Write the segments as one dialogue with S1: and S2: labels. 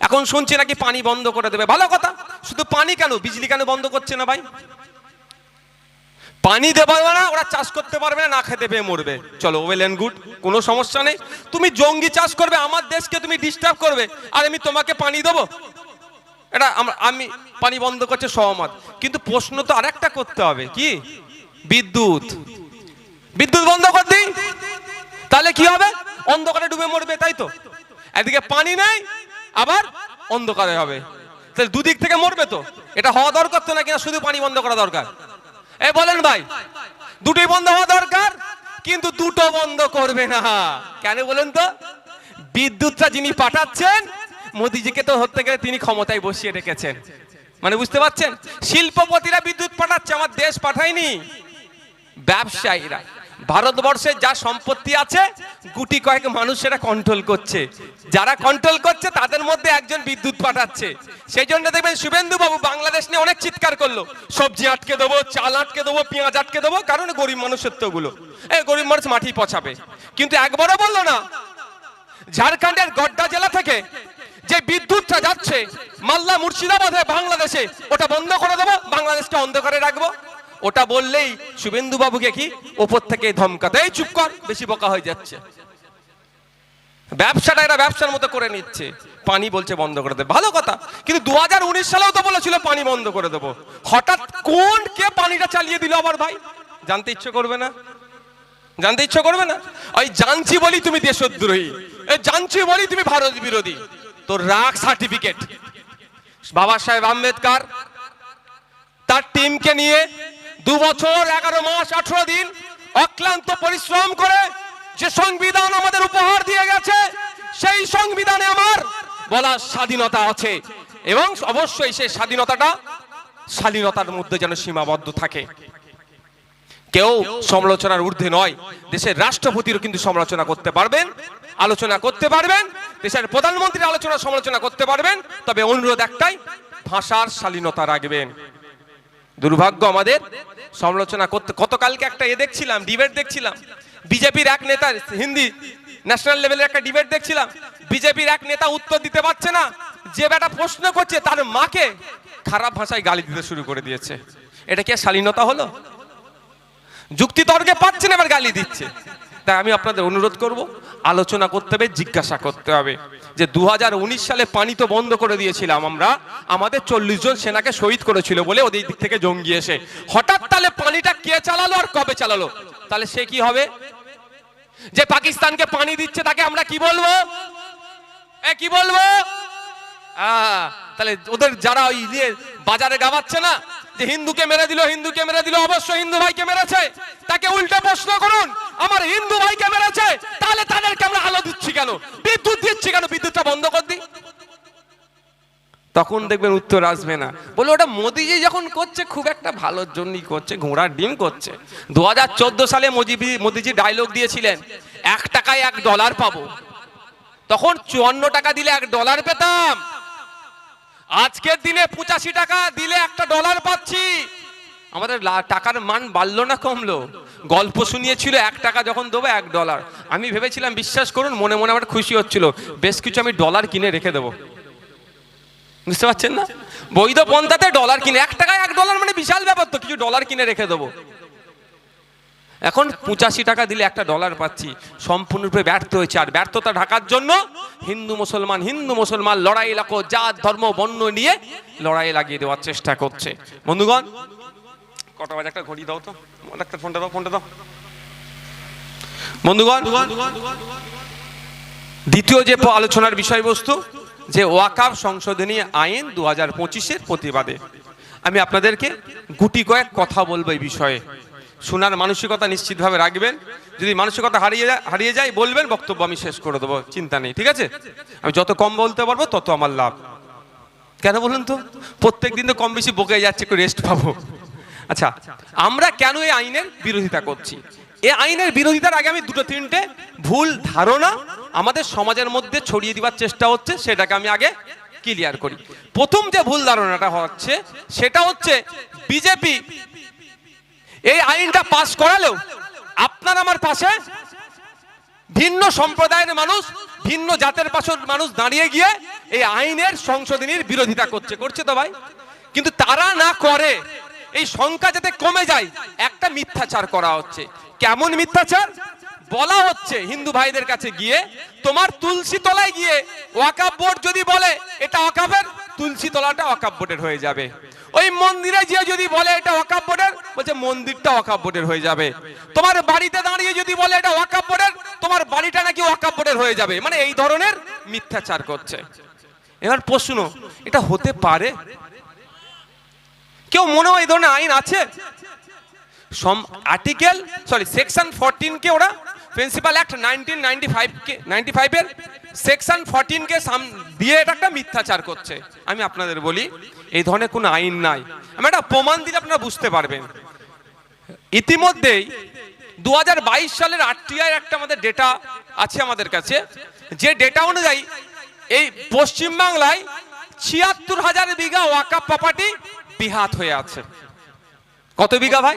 S1: এখন শুনছি নাকি পানি বন্ধ করে দেবে। ভালো কথা। শুধু পানি কেন? বিজলি কেন বন্ধ করছে না ভাই? পানি দেবে না, ওরা চাষ করতে পারবে না না খেতে পেয়ে মরবে। চলো ওয়েল অ্যান্ড গুড কোনো সমস্যা নেই। তুমি জঙ্গি চাষ করবে, আমার দেশকে তুমি ডিস্টার্ব করবে, আর আমি তোমাকে পানি দেবো। এটা আমি, পানি বন্ধ করছে সহমত। কিন্তু প্রশ্ন তো আরেকটা করতে হবে, কি? বিদ্যুৎ। বিদ্যুৎ বন্ধ করে দিই। তাহলে কি হবে? অন্ধকারে ডুবে মরবে, তাই তো? এদিকে পানি নেই আবার অন্ধকারে হবে। তাহলে দুদিক থেকে মরবে তো। এটা হওয়া দরকার তো না কিনা শুধু পানি বন্ধ করা দরকার? এ বলেন ভাই দুটোই বন্ধ হওয়া দরকার, কিন্তু দুটো বন্ধ করবে না। কেন বলেন তো? বিদ্যুৎটা যিনি পাঠাচ্ছেন, মোদিজিকে তো হতে গেলে তিনি ক্ষমতায় বসিয়ে রেখেছেন। মানে বুঝতে পারছেন? শিল্পপতিরা বিদ্যুৎ পাঠাচ্ছে, আমার দেশ পাঠায়নি। ব্যবসায়ীরা। ভারতবর্ষের যা সম্পত্তি আছে, গুটি কয়েক মানুষ সেটা কন্ট্রোল করছে। যারা কন্ট্রোল করছে, তাদের মধ্যে একজন বিদ্যুৎ পাঠাচ্ছে। সেই জন্য দেখবেন শুভেন্দু বাবু বাংলাদেশ নিয়ে অনেক চিৎকার করল। সবজি আটকে দেবো, চাল আটকে দেবো, পেঁয়াজ আটকে দেবো, কারণ গরিব মানুষের তো ওগুলো এই গরিব মানুষ মাটি পচাবে। কিন্তু একবারও বলল না, ঝাড়খণ্ডের গড্ডা জেলা থেকে যে বিদ্যুৎটা যাচ্ছে, মালদা মুর্শিদাবাদে, বাংলাদেশে, ওটা বন্ধ করে দেবো, বাংলাদেশটা অন্ধকারে রাখব। ওটা বললেই শুভেন্দু বাবুকে কি ওপর থেকে ধমকাতে এই চুপ কর, বেশি বোকা হয়ে যাচ্ছে। ব্যবসাটা এরা ব্যবসার মতো করে নিচ্ছে। পানি বলছে বন্ধ করে দেবে ভালো কথা, কিন্তু দুহাজার উনিশ সালেও তো বলেছিল পানি বন্ধ করে দেবো। হঠাৎ কোন কে পানিটা চালিয়ে দিল আবার ভাই? জানতে ইচ্ছে করবে না? জানতে ইচ্ছে করবে না? ওই জানছি বলি তুমি দেশদ্রোহী। জানছি বলি তুমি ভারত বিরোধী। তোর রাগ সার্টিফিকেট বাবা সাহেব আম্বেদকর, তার টিমকে নিয়ে দু বছর এগারো মাস, আঠারো দিন অক্লান্ত পরিশ্রম করে যে সংবিধান আমাদের উপহার দিয়ে গেছে, সেই সংবিধানে আমার বলার স্বাধীনতা আছে। এবং অবশ্যই সেই স্বাধীনতাটা স্বাধীনতার মধ্যে যেন সীমাবদ্ধ থাকে। কেউ সমালোচনার ঊর্ধ্বে নয়, দেশের রাষ্ট্রপতিরও কিন্তু সমালোচনা করতে পারবেন, আলোচনা করতে পারবেন, দেশের প্রধানমন্ত্রী আলোচনা সমালোচনা করতে পারবেন, তবে অনুরোধ একটাই, ভাষার শালীনতা রাখবেন। দুর্ভাগ্য আমাদের। সমালোচনা করতে গতকালকে একটা এ দেখছিলাম ডিবেট দেখছিলাম। বিজেপির এক নেতা, হিন্দি ন্যাশনাল লেভেলের একটা ডিবেট দেখছিলাম। বিজেপির এক নেতা উত্তর দিতে পারছে না। যে বেটা প্রশ্ন করছে, তার মাকে খারাপ ভাষায় গালি দিতে শুরু করে দিয়েছে। এটা কি শালীনতা হলো? যুক্তি তর্কে পাচ্ছে না, এবার গালি দিচ্ছে। তাই আমি আপনাদের অনুরোধ করব, আলোচনা করতে হবে, জিজ্ঞাসা করতে হবে। যে দু সালে পানি তো বন্ধ করে দিয়েছিলাম আমরা, আমাদের চল্লিশ জন সেনাকে শহীদ করেছিল বলে ওদের দিক থেকে জঙ্গি এসে। হঠাৎ তাহলে পানিটা কে চালালো আর কবে চালালো? তাহলে সে কি হবে? যে পাকিস্তানকে পানি দিচ্ছে তাকে আমরা কি বলব? কি বলব? তাহলে ওদের যারা ওই ইয়ে বাজারে গাওয়াচ্ছে না, যে হিন্দুকে মেরে দিল, হিন্দুকে মেরে দিল, অবশ্য হিন্দু ভাইকে মেরেছে, তাকে উল্টা প্রশ্ন করুন, আমার হিন্দু ভাইকে মেরেছে? তাহলে তাদেরকে আমরা আলো দিচ্ছি কেন? বিদ্যুৎ দিচ্ছি কেন? বিদ্যুৎটা বন্ধ কর দিই। তখন দেখবেন উত্তর আসবে না। বলে ওটা মোদিজি যখন করছে, খুব একটা ভালোর জন্যই করছে, ঘোড়ার ডিম করছে। দু হাজার চোদ্দ সালে মোদি মোদিজি ডায়লগ দিয়েছিলেন, এক টাকায় এক ডলার পাবো। তখন চুয়ান্ন টাকা দিলে এক ডলার পেতাম। আজকের দিনে পঁচাশি টাকা দিলে একটা ডলার পাচ্ছি। আমাদের টাকার মান বাড়লো না, কমলো? গল্প শুনিয়েছিল, এক টাকা যখন দেবো, এক ডলার আমি ভেবেছিলাম, বিশ্বাস করুন, মনে মনে আমার খুশি হচ্ছিল। বেশ কিছু আমি ডলার কিনে রেখে দেবো। বুঝতে পারছেন না? বৈধ পন্থাতে ডলার কিনে, এক টাকায় এক ডলার মানে বিশাল ব্যাপার তো, কিছু ডলার কিনে রেখে দেবো। এখন পঁচাশি টাকা দিলে একটা ডলার পাচ্ছি। সম্পূর্ণরূপে ব্যর্থ হয়েছে। আর ব্যর্থতা ঢাকার জন্য হিন্দু মুসলমান হিন্দু মুসলমান লড়াই লাখো জাত, ধর্ম, বর্ণ নিয়ে লড়াই লাগিয়ে দেওয়ার চেষ্টা করছে। বন্ধুগণ কটা বাজে একটা ঘড়ি দাও তো। একটা ফোনটা দাও ফোনটা দাও। বন্ধুগণ, দ্বিতীয় যে আলোচনার বিষয়বস্তু, যে ওয়াকাফ সংশোধনী আইন দু হাজার পঁচিশের প্রতিবাদে। আমি আপনাদেরকে গুটি কয়েক কথা বলব এই বিষয়ে। শোনার মানসিকতা নিশ্চিতভাবে রাখবেন। যদি মানসিকতা হারিয়ে যায় হারিয়ে যায়, বলবেন, বক্তব্য আমি শেষ করে দেবো, চিন্তা নেই, ঠিক আছে? আমি যত কম বলতে পারব, তত আমার লাভ। কেন বলুন তো? প্রত্যেক দিন তো কম বেশি বকে যাচ্ছে, একটু রেস্ট পাবো। আচ্ছা আমরা কেন এই আইনের বিরোধিতা করছি? এই আইনের বিরোধিতার আগে আমি দুটো, তিনটে ভুল ধারণা আমাদের সমাজের মধ্যে ছড়িয়ে দেওয়ার চেষ্টা হচ্ছে, সেটাকে আমি আগে ক্লিয়ার করি। প্রথম যে ভুল ধারণাটা হচ্ছে, সেটা হচ্ছে বিজেপি এই আইনটা পাস করালেও আপনার আমার পাশে ভিন্ন সম্প্রদায়ের মানুষ, ভিন্ন জাতের পাশর মানুষ দাঁড়িয়ে গিয়ে এই আইনের সংশোধনীর বিরোধিতা করছে। করছে তো ভাই? কিন্তু তারা না করে এই সংখ্যা যাতে কমে যায়, একটা মিথ্যাচার করা হচ্ছে। কেমন মিথ্যাচার? বলা হচ্ছে হিন্দু ভাইদের কাছে গিয়ে, তোমার তুলসী তলায় গিয়ে ওয়াকাব বোর্ড যদি বলে, এটা ওয়াকাবের তুলসী তলাটা ওয়াকাব বোর্ডের হয়ে যাবে। ওই মন্দিরে গিয়ে যদি বলে, এটা ওয়াকাব বোর্ডের, বলছে মন্দিরটা ওয়াকাব বোর্ডের হয়ে যাবে। তোমার বাড়িতে দাঁড়িয়ে যদি বলে, এটা ওয়াকাব বোর্ডের, তোমার বাড়িটা নাকি ওয়াকাব বোর্ডের হয়ে যাবে। মানে এই ধরনের মিথ্যাচার করছে। এবার প্রশ্ন, এটা হতে পারে? কেউ মনে হয় এই ধরনের আইন আছে? Some article sorry section fourteen কে ওরা principal act nineteen ninety five কে নাইনটি ফাইভের সেকশন ফোরটিন কে সাম, দিয়ে এটা একটা মিথ্যাচার করছে। আমি আপনাদের বলি, এই ধরনের কোনো আইন নাই। আমি একটা প্রমাণ দিলে আপনারা বুঝতে পারবেন। ইতিমধ্যেই দু হাজার বাইশ সালের আরটিআই একটা আমাদের ডেটা আছে আমাদের কাছে। যে ডেটা অনুযায়ী এই পশ্চিমবাংলায় ছিয়াত্তর হাজার বিঘা ওয়াকাপ প্রপার্টি বিহাত হয়ে আছে। কত বিঘা ভাই?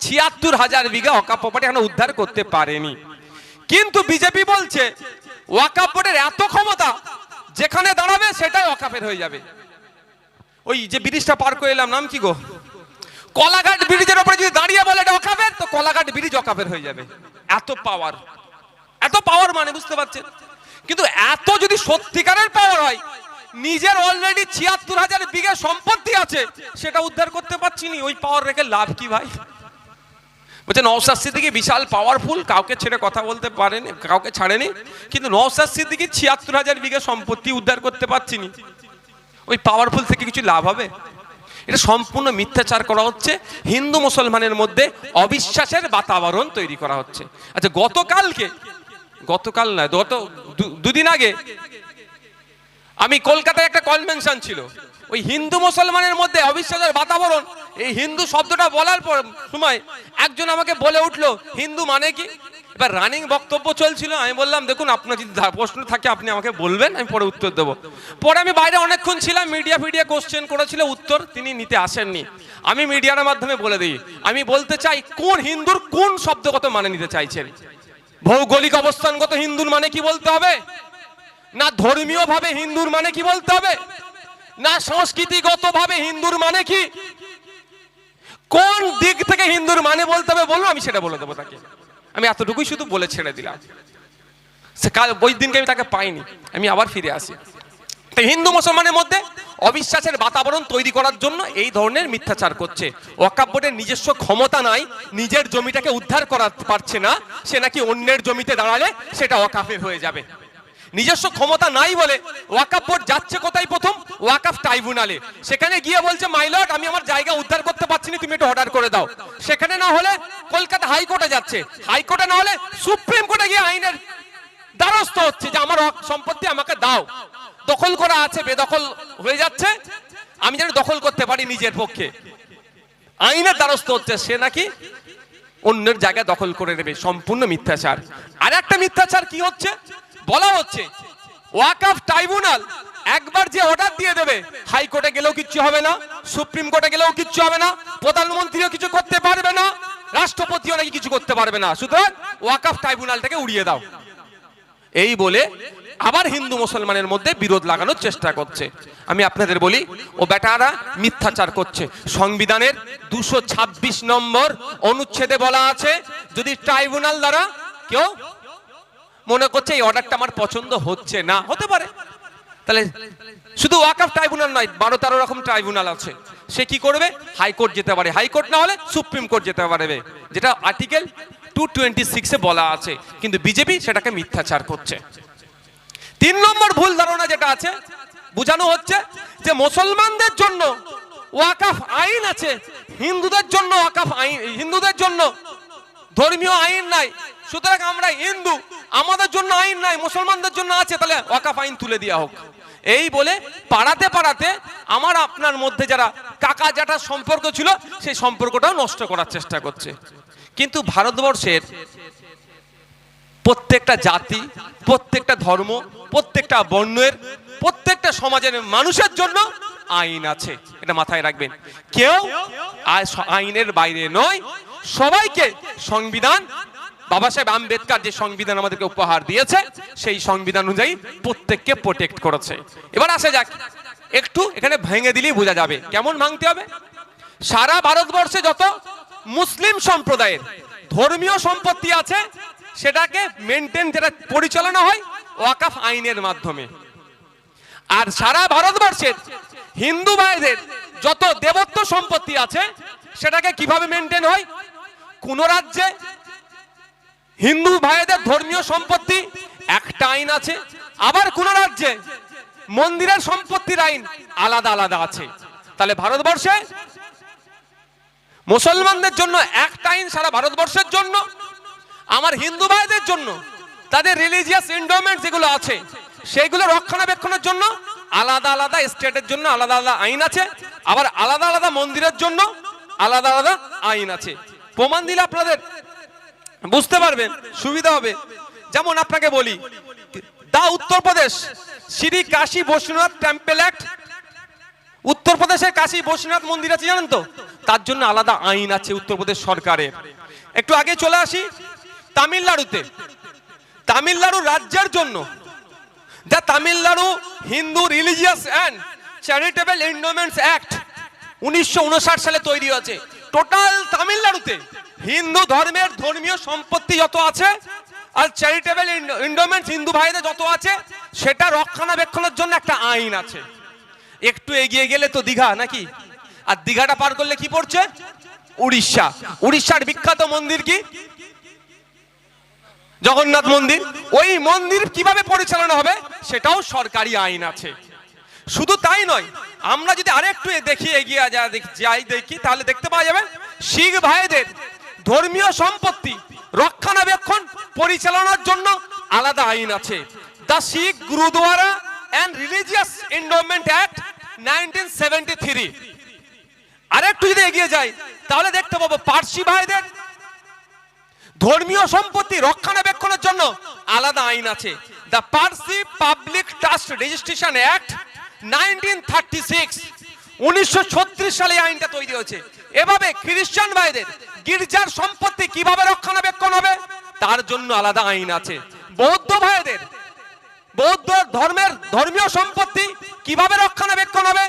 S1: ছিয়াত্তর হাজার বিঘা ওয়াকাপ প্রপার্টি এখনও উদ্ধার করতে পারেনি। কিন্তু বিজেপি বলছে, ওয়াকাপ এত ক্ষমতা, যেখানে দাঁড়াবে সেটাই ওয়াকাফের হয়ে যাবে। ওই যে ব্রিজটা পার করে এলাম, নাম কি গো? কলাঘাট ব্রিজের উপরে যদি দাঁড়িয়ে বলে এটা অকাফের তো কলাঘাট ব্রিজ অকাফের হয়ে যাবে। এত পাওয়ার এত পাওয়ার মানে বুঝতে পারছেন? কিন্তু এত যদি সত্যিকারের পাওয়ার হয় নিজের অলরেডি ছিয়াত্তর হাজার বিঘে সম্পত্তি আছে, সেটা উদ্ধার করতে পারছি নি। ওই পাওয়ার রেখে লাভ কি ভাই? বলছে নওসাদ সিদ্দিকি বিশাল পাওয়ারফুল কাউকে ছেড়ে কথা বলতে পারেনি, কাউকে ছাড়েনি, কিন্তু নওসাদ সিদ্দিকি ছিয়াত্তর হাজার বিঘে সম্পত্তি উদ্ধার করতে পারছি নি। ওই পাওয়ারফুল থেকে কিছু লাভ হবে? এটা সম্পূর্ণ মিথ্যাচার করা হচ্ছে, হিন্দু মুসলমানের মধ্যে অবিশ্বাসের বাতাবরণ তৈরি করা হচ্ছে। আচ্ছা গতকালকে, গতকাল নয়, গত দুদিন আগে আমি কলকাতায় একটা কনভেনশন ছিল। ওই হিন্দু মুসলমানের মধ্যে অবিশ্বাসের বাতাবরণ। এই হিন্দু শব্দটা বলার পর সময় একজন আমাকে বলে উঠল, হিন্দু মানে কি? এবার রানিং বক্তব্য চলছিল। আমি বললাম, দেখুন, আপনার যদি প্রশ্ন থাকে, আপনি আমাকে বলবেন, আমি পরে উত্তর দেবো। পরে আমি বাইরে অনেকক্ষণ ছিলাম মিডিয়া ফিডিয়া কোশ্চেন করেছিল, উত্তর তিনি নিতে আসেননি। আমি মিডিয়ার মাধ্যমে বলে দিই, আমি বলতে চাই, কোন হিন্দুর কোন শব্দগত মানে নিতে চাইছেন? ভৌগোলিক অবস্থানগত হিন্দুর মানে কি বলতে হবে? না ধর্মীয় ভাবে হিন্দুর মানে কি বলতে হবে? না সংস্কৃতিগত ভাবে হিন্দুর মানে কি? কোন দিক থেকে হিন্দুর মানে বলতে হবে বলুন আমি সেটা বলে দেবো তাকে। আমি এতটুকুই শুধু বলে ছেড়ে দিলাম। সে কাল, ওই দিনকে আমি তাকে পাইনি, আমি আবার ফিরে আসি। তো হিন্দু মুসলমানের মধ্যে অবিশ্বাসের বাতাবরণ তৈরি করার জন্য এই ধরনের মিথ্যাচার করছে। বোর্ডের নিজস্ব ক্ষমতা নাই, নিজের জমিটাকে উদ্ধার করা পারছে না, সে নাকি অন্যের জমিতে দাঁড়ালে সেটা ওয়াকাফের হয়ে যাবে। নিজস্ব ক্ষমতা নাই বলে ওয়াকাফ বোর্ড যাচ্ছে কোথায় প্রথম? ওয়াকাফ ট্রাইব্যুনালে। সেখানে গিয়ে বলছে মাইলট আমি আমার জায়গা উদ্ধার করতে পারছি না, তুমি একটু অর্ডার করে দাও। সেখানে না হলে কলকাতা হাইকোর্টে যাচ্ছে। হাইকোর্টে না হলে সুপ্রিম কোর্টে গিয়ে আইনের দ্বারস্থ হচ্ছে যে, আমার সম্পত্তি আমাকে দাও। দখল করা আছে, বেদখল হয়ে যাচ্ছে। আমি যেন দখল করতে পারি নিজের পক্ষে। আইনের দ্বারস্থ হচ্ছে সে নাকি অন্যের জায়গায় দখল করে নেবে। সম্পূর্ণ মিথ্যাচার। আর একটা মিথ্যাচার কি হচ্ছে? বলা হচ্ছে ওয়াকাফ ট্রাইব্যুনাল, একবার যে অর্ডার দিয়ে দেবে, হাইকোর্টে গেলেও কিচ্ছু হবে না, সুপ্রিম কোর্টে গেলেও কিচ্ছু হবে না, প্রধানমন্ত্রীও কিছু করতে পারবে না, রাষ্ট্রপতিও নাকি কিছু করতে পারবে না। সুতরাং ওয়াকাফ ট্রাইব্যুনালটাকে উড়িয়ে দাও। এই বলে আবার হিন্দু মুসলমানের মধ্যে বিরোধ লাগানোর চেষ্টা করছে। আমি আপনাদের বলি, ও বেটারা মিথ্যাচার করছে। সংবিধানের দুশো নম্বর অনুচ্ছেদে বলা আছে, যদি ট্রাইব্যুনাল দ্বারা কেউ মনে করছে এই অর্ডারটা আমার পছন্দ হচ্ছে না। হতে পারে। তাহলে শুধু ওয়াকাফ ট্রাইব্যুনাল নয় বারো তেরো রকম ট্রাইব্যুনাল আছে। সে কি করবে? হাইকোর্ট যেতে পারে। হাইকোর্ট না হলে সুপ্রিম কোর্ট যেতে পারবে যেটা আর্টিকেল টু টোয়েন্টি সিক্সে বলা আছে। কিন্তু বিজেপি সেটাকে মিথ্যাচার করছে। তিন নম্বর ভুল ধারণা যেটা আছে, বোঝানো হচ্ছে যে মুসলমানদের জন্য ওয়াকাফ আইন আছে। হিন্দুদের জন্য ওয়াকাফ আইন, হিন্দুদের জন্য ধর্মীয় আইন নাই। সুতরাং আমরা হিন্দু। আমাদের জন্য আইন নাই, মুসলমানদের জন্য আছে, তাহলে ওয়াকাফ আইন তুলে দেওয়া হোক। এই বলে পাড়াতে পাড়াতে আমার আপনার মধ্যে যারা কাকা জ্যাঠার সম্পর্ক ছিল, সেই সম্পর্কটাও নষ্ট করার চেষ্টা করছে। কিন্তু ভারতবর্ষের প্রত্যেকটা জাতি, প্রত্যেকটা ধর্ম, প্রত্যেকটা বর্ণের, প্রত্যেকটা সমাজের মানুষের জন্য আইন আছে। এটা মাথায় রাখবেন। কেউ আইনের বাইরে নয় সবাইকে সংবিধান। বাবা সাহেব আম্বেদকর যে সংবিধান আমাদেরকে উপহার দিয়েছে, সেই সংবিধান অনুযায়ী প্রত্যেককে প্রোটেক্ট করেছে। এবার আসে যাক, একটু এখানে ভেঙে দিলেই বোঝা যাবে, কেমন ভাঙতে হবে? সারা ভারতবর্ষে যত মুসলিম সম্প্রদায়ের ধর্মীয় সম্পত্তি আছে, সেটাকে মেনটেন যেটা পরিচালনা হয়, ওয়াকাফ আইনের মাধ্যমে। আর সারা ভারতবর্ষের হিন্দু ভাইদের যত দেবত্ব সম্পত্তি আছে, সেটাকে কীভাবে মেনটেন হয়? কোন রাজ্যে হিন্দু ভাইদের ধর্মীয় সম্পত্তি একটা আইন আছে, আবার কোন রাজ্যে মন্দিরের সম্পত্তির আইন আলাদা আলাদা আছে। তাহলে ভারতবর্ষে মুসলমানদের জন্য একটা আইন সারা ভারতবর্ষের জন্য, আমার হিন্দু ভাইদের জন্য, তাদের রিলিজিয়াস এন্ডোমেন্ট যেগুলো আছে, সেইগুলো রক্ষণাবেক্ষণের জন্য আলাদা আলাদা স্টেটের জন্য আলাদা আলাদা আইন আছে, আবার আলাদা আলাদা মন্দিরের জন্য আলাদা আলাদা আইন আছে। প্রমাণ দিলে আপনাদের। বুঝতে পারবেন, সুবিধা হবে। যেমন আপনাকে বলি, দা উত্তরপ্রদেশ শ্রী কাশী বৈষ্ণব টেম্পেল অ্যাক্ট। উত্তরপ্রদেশের কাশী বৈষ্ণব মন্দির আছে, জানেন তো? তার জন্য আলাদা আইন আছে উত্তরপ্রদেশ সরকারের। একটু আগে চলে আসি, তামিলনাড়ুতে। তামিলনাড়ু রাজ্যের জন্য, যা Tamil Nadu Hindu religious and charitable endowments act উনিশশো উনষাট সালে তৈরি হয়েছে। টোটাল তামিলনাড়ুতে হিন্দু ধর্মের ধর্মীয় সম্পত্তি যত আছে, আর চ্যারিটেবল এন্ডোমেন্টস হিন্দু ভাইদের যত আছে, সেটা রক্ষণাবেক্ষণের জন্য একটা আইন আছে। একটু এগিয়ে গেলে তো দীঘা, নাকি? আর দীঘাটা পার করলে কি পড়ছে? উড়িষ্যা। উড়িষ্যার বিখ্যাত মন্দির কি? জগন্নাথ মন্দির। ওই মন্দির কীভাবে পরিচালনা হবে, সেটাও সরকারি আইন আছে। শুধু তাই নয়, আমরা যদি আরেকটু দেখি, এগিয়ে যাই দেখি, তাহলে দেখতে পাওয়া যাবে, শিখ ভাইদের ধর্মীয় সম্পত্তি রক্ষণাবেক্ষণ পরিচালনার জন্য আলাদা আইন আছে। The Sikh Gurudwara and religious endowment act nineteen seventy three. আরেকটু যদি এগিয়ে যাই, তাহলে দেখতে পাবো পার্সি ভাইদের ধর্মীয় সম্পত্তি রক্ষণাবেক্ষণের জন্য আলাদা আইন আছে। The Parsi public trust registration act nineteen এভাবে খ্রিস্টান গির্জার সম্পত্তি কীভাবে রক্ষণাবেক্ষণ হবে? তার জন্য আলাদা আইন আছে। বৌদ্ধ ভাইদের, বৌদ্ধ ধর্মের ধর্মীয় সম্পত্তি কীভাবে রক্ষণাবেক্ষণ হবে?